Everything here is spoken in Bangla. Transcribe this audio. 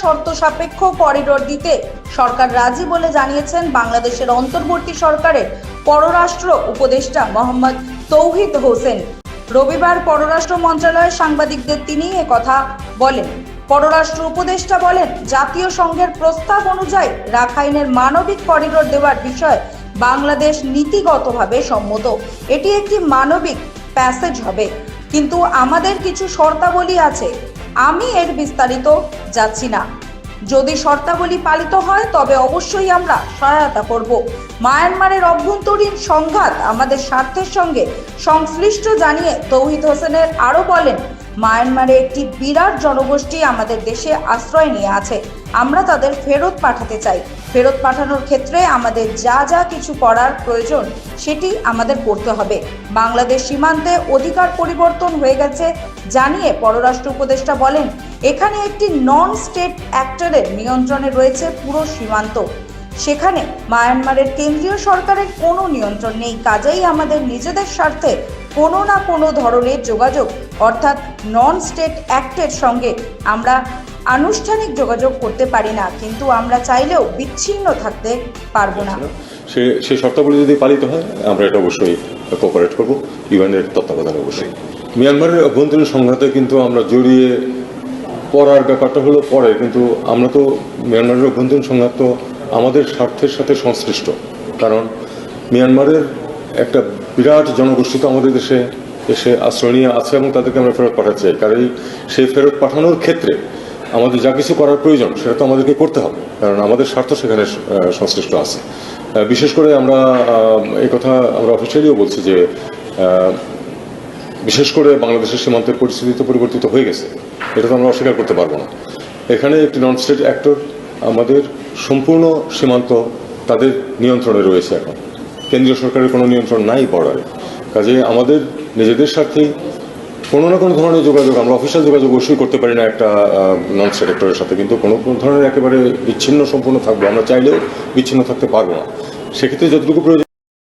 শর্ত সাপেক্ষ করিডোর দিতে সরকার রাজি বলে জানিয়েছেন বাংলাদেশের অন্তর্বর্তী সরকারের পররাষ্ট্র উপদেষ্টা মোহাম্মদ তৌহিদ হোসেন। রবিবার পররাষ্ট্র মন্ত্রণালয়ের সাংবাদিকদের তিনি কথা বলেন। পররাষ্ট্র উপদেষ্টা বলেন, জাতীয় সংঘের প্রস্তাব অনুযায়ী রাখাইনের মানবিক করিডোর দেওয়ার বিষয়ে বাংলাদেশ নীতিগতভাবে সম্মত। এটি একটি মানবিক প্যাসেজ হবে। কিন্তু আমাদের কিছু শর্তাবলী আছে। আমি এর বিস্তারিত যাচ্ছি না। যদি শর্তাবলী পালিত হয়, তবে অবশ্যই আমরা সহায়তা করব। মায়ানমারের অভ্যন্তরীণ সংঘাত আমাদের স্বার্থের সঙ্গে সংশ্লিষ্ট জানিয়ে তৌহিদ হোসেনের আরও বলেন মায়ানমারে একটি বিরাট জনগোষ্ঠী আমাদের দেশে আশ্রয় নিয়ে আছে। আমরা তাদের ফেরত পাঠাতে চাই। ফেরত পাঠানোর ক্ষেত্রে আমাদের যা যা কিছু করার প্রয়োজন, সেটি আমাদের করতে হবে। বাংলাদেশ সীমান্তে অধিকার পরিবর্তন হয়ে গেছে জানিয়ে পররাষ্ট্র উপদেষ্টা বলেন, এখানে একটি নন স্টেট অ্যাক্টরের নিয়ন্ত্রণে রয়েছে পুরো সীমান্ত। সেখানে মায়ানমারের কেন্দ্রীয় সরকারের কোনো নিয়ন্ত্রণ নেই। কাজেই আমাদের নিজেদের স্বার্থে কোনো না কোনো ধরনের যোগাযোগ, অর্থাৎ নন স্টেট অ্যাক্টের সঙ্গে আমরা আনুষ্ঠানিক যোগাযোগ করতে পারি না, কিন্তু আমরা চাইলেও বিচ্ছিন্ন থাকতে পারব না। সে সেই শর্তাবলী যদি পালিত হয়, আমরা এটা অবশ্যই কোঅপারেট করব ইউএনের তত্ত্বাবধানে অবশ্যই। মিয়ানমারের অভ্যন্তরীণ সংঘাতে কিন্তু আমরা জড়িয়ে পড়ার ব্যাপারটা হলো পরে, কিন্তু আমরা তো মিয়ানমারের অভ্যন্তরীণ সংঘাত তো আমাদের স্বার্থের সাথে সংশ্লিষ্ট। কারণ মিয়ানমারের একটা বিরাট জনগোষ্ঠী তো আমাদের দেশে এসে আশ্রয় নিয়ে আছে এবং তাদেরকে আমরা ফেরত পাঠাতে চাই কারণ সেই ফেরত পাঠানোর ক্ষেত্রে আমাদের যা কিছু করার প্রয়োজন, সেটা তো আমাদেরকে করতে হবে। কারণ আমাদের স্বার্থ সেখানে সংশ্লিষ্ট আছে। বিশেষ করে আমরা এই কথা আমরা অফিসিয়ালিও বলছি যে বিশেষ করে বাংলাদেশের সীমান্তের পরিস্থিতি তো পরিবর্তিত হয়ে গেছে। এটা তো আমরা অস্বীকার করতে পারব না। এখানে একটি নন স্টেট অ্যাক্টর আমাদের সম্পূর্ণ সীমান্ত তাদের নিয়ন্ত্রণে রয়েছে এখন। কেন্দ্রীয় সরকারের কোনো নিয়ন্ত্রণ নাই বর্ডারে কাজে আমাদের নিজেদের স্বার্থেই কোনো না কোনো ধরনের যোগাযোগ, আমরা অফিসিয়াল যোগাযোগ অবশ্যই করতে পারি না একটা নন স্টেট অ্যাক্টরের সাথে। কিন্তু কোনো কোনো ধরনের একেবারে বিচ্ছিন্ন সম্পূর্ণ থাকবে। আমরা চাইলেও বিচ্ছিন্ন থাকতে পারব না। সেক্ষেত্রে যতটুকু প্রয়োজন